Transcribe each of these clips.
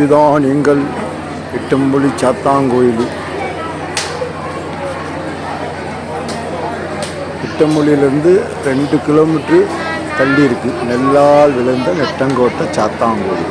இதுதான் எங்கள் எட்டம்புலி சாத்தாங்கோயில். எட்டம்புலியிலேருந்து ரெண்டு கிலோமீட்டர் தள்ளி இருக்குது நெல்லால் விளைந்த நெட்டங்கோட்டை சாத்தாங்கோயில்.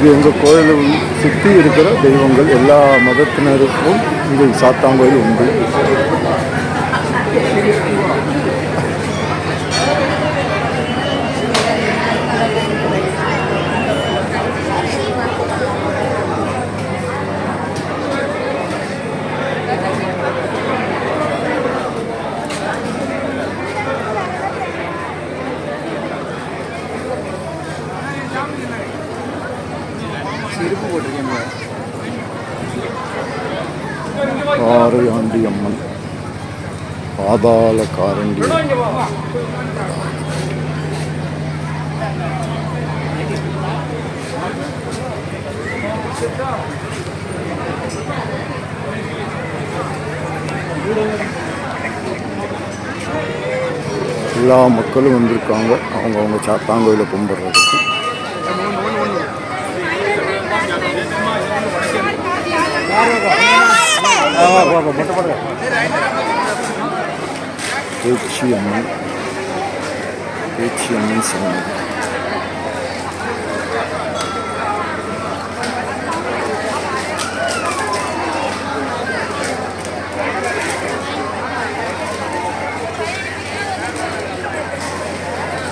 இது எங்கள் கோயிலை சுற்றி இருக்கிற தெய்வங்கள் எல்லா மதத்தினருக்கும் இது சாத்தாங்கோயில் உண்டு. காரையாண்டி அம்மன் பாதாள காரண்டி. எல்லா மக்களும் வந்திருக்காங்க. அவங்கவுங்க அவங்க சாத்தாங்கோயிலை கும்பிட்றதுக்கு. பேச்சி அம்மன் பேச்சி அம்மன் சன்னதி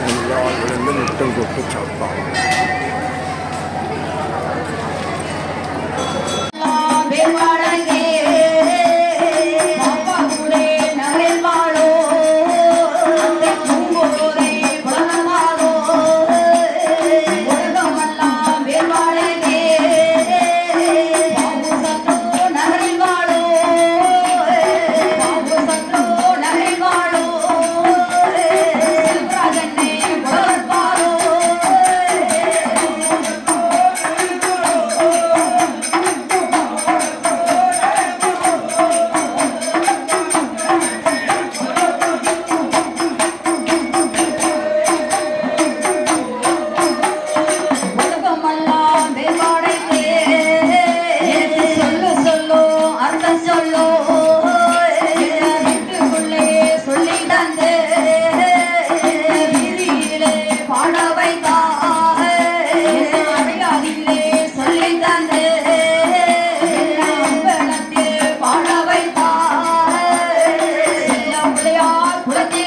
எல்லா நெட்டல் கொட்டு சாப்பிட்டாங்க வேவாடங்கே 그렇게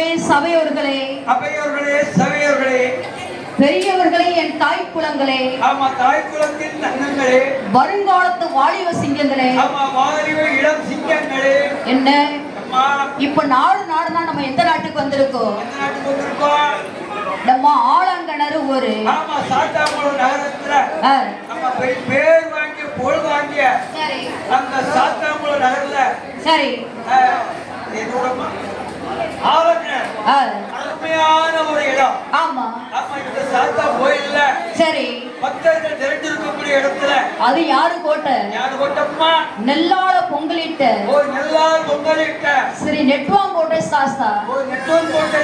பிதாவே சபையோர்களே. அவையோர்களே சபையோர்களே. பெரியவர்களே என் தாய் குலங்களே. ஆமா தாய் குலத்தின் தங்கங்களே. வருங்காலத்து வாலிப சிங்கங்களே. ஆமா வாலிப இளம் சிங்கங்களே. என்ன? இப்ப நாலு நாடு தான் நம்ம எந்த நாட்டுக்கு வந்திருக்கோம்? எந்த நாட்டுக்கு நம்ம ஆலங்கணர் ஒரு ஆமா சாத்தாங்குளம் நகரத்துல. நம்ம பேர் வாங்கி பொழுது வாங்கிய சரி. அந்த சாத்தாங்குளம் நகர்ல சரி. என்னோட அருமையான ஒரு இடம். ஆமா. ஆமா இந்த சாத்தா கோயில்ல சரி. பக்தர்கள் இடத்துல அது யாரு கோட்டை? யாரு கொட்டம்மா? பொங்கலிட்ட. ஒரு நெல்லால் பொங்கலிட்ட. ஸ்ரீ நெட்வாங்கோட்டை சாஸ்தா ஒரு நெட்வொர்க் கோட்டை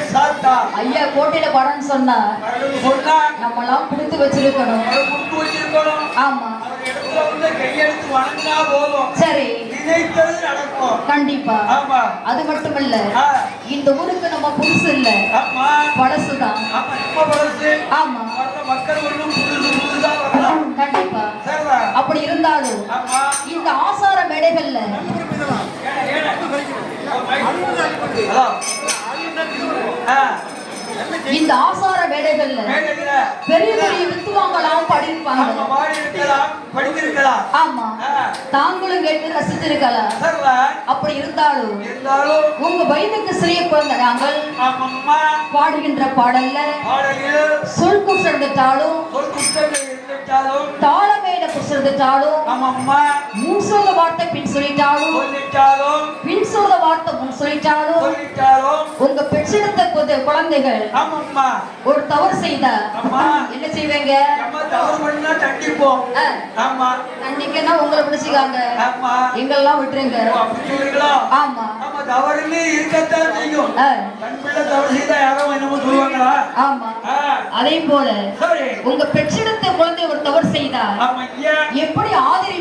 ஐயா கோட்டையில படம்னு சொன்னா. சொன்னா. நம்ம எல்லாம் வச்சிருக்கணும். அதை கொடுத்து வச்சிருக்கணும். ஆமா. அவர் இடத்துல வந்து கையெழுத்து வணங்கினா போதும். சரி. நினைத்தது நடக்கும் கண்டிப்பா. ஆமா. அது மட்டுமல்ல ஆ, இந்த ஊருக்கு நம்ம புதுசு இல்ல. ஆமா. பழசுதான். ஆமா இப்ப பழசு. ஆமா. வர்ற மக்கள் ஒண்ணும் புதுசு புதுசா வரலாம். கண்டிப்பா. அப்படி இருந்தாலும் ஆமா. இந்த ஆசார மேடைகள்ல ஆ, இந்த ஆசார மேடையில பெரிய பெரிய வித்துவாங்கலாம் படிப்பாங்க. படித்திருக்கலாம். ஆமா. தாங்களும் கேட்டு ரசிச்சிருக்கலாம் சரிதா அப்படி இருந்தாலும் உங்க வயதுக்கு சிறிய குழந்தை நாங்கள் பாடுகின்ற பாடல்ல சொல் குசர்ந்துட்டாலும் சொல் குசர்ந்துட்டாலும் ஆமாம்மா. முன் சொல்ல வார்த்தை பின் சொல்லிட்டாலும் சொல்லிட்டாலும் பின் சொல்ல வார்த்தை முன் சொல்லிட்டாலும் சொல்லிட்டாலும் உங்க பெற்றெடுத்த குழந்தை- குழந்தைகள் ஆமாம்மா. ஒரு தவறு செய்தா? அம்மா என்ன செய்வீங்க? நம்ம தவறு பண்ணா தண்டிப்போம். ஆமா. உங்களை பிடிச்சிக்காங்க. ஆமா. எங்கெல்லாம் விட்டுருங்க? ஆமா. தவறுன்னு இருக்கத்தான் செய்யும். ஆ, கண் பிள்ளை தவறு செய்தா யாரும் என்னமோ சொல்லுவாங்களா? ஆமா. அதே போல உங்க பெற்றெடுத்த குழந்தை ஒரு தவறு செய்தா? எப்படி ஆதரி